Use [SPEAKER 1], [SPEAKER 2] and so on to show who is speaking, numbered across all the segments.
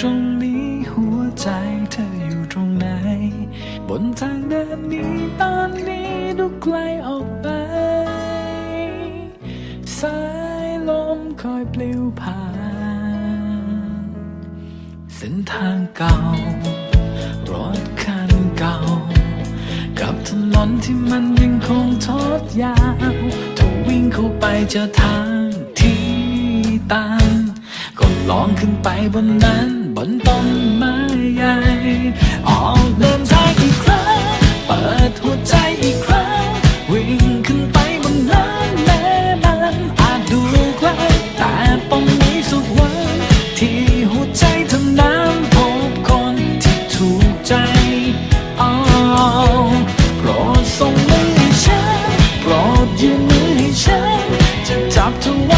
[SPEAKER 1] ตรงนี้หัวใจเธออยู่ตรงไหน บนทางเดินนี้ตอนนี้ดูไกลออกไป สายลมคอยปลิวผ่าน เส้นทางเก่า รถคันเก่า กับถนนที่มันยังคงทอดยาวถ้าวิ่งเข้าไปเจอทางที่ตันก็ลองขึ้นไปบนนั้น บนต้นไม้ใหญ่ ออกเดินทางอีกครั้ง เปิดหัวใจอีกครั้ง วิ่งขึ้นไปบนนั้นแม้มันอาจดูไกลแต่ต้องมีสุดวันที่หัวใจท่านั้นพบคนที่ถูกใจอ้าโปรดส่งมือให้ฉันโปรดยืนมือให้ฉันจะจับเธอไว้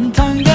[SPEAKER 1] บน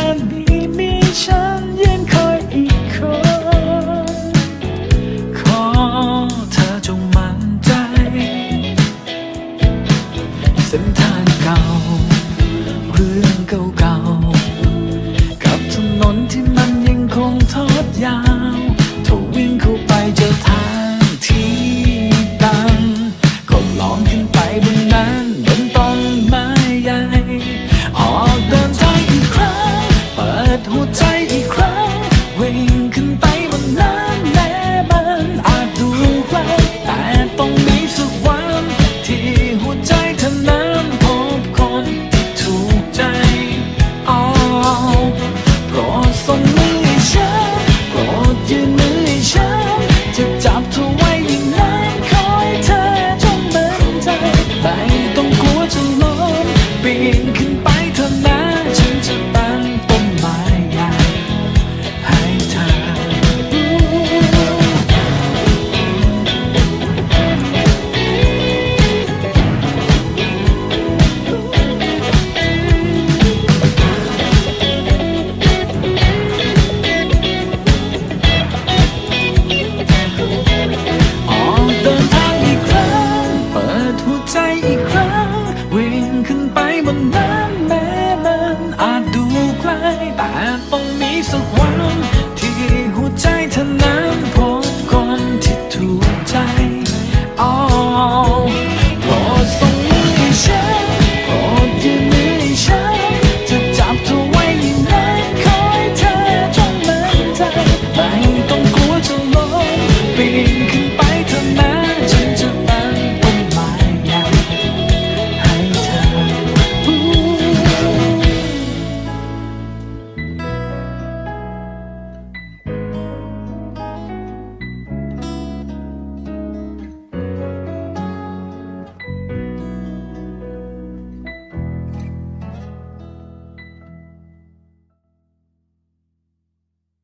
[SPEAKER 1] ไป 我难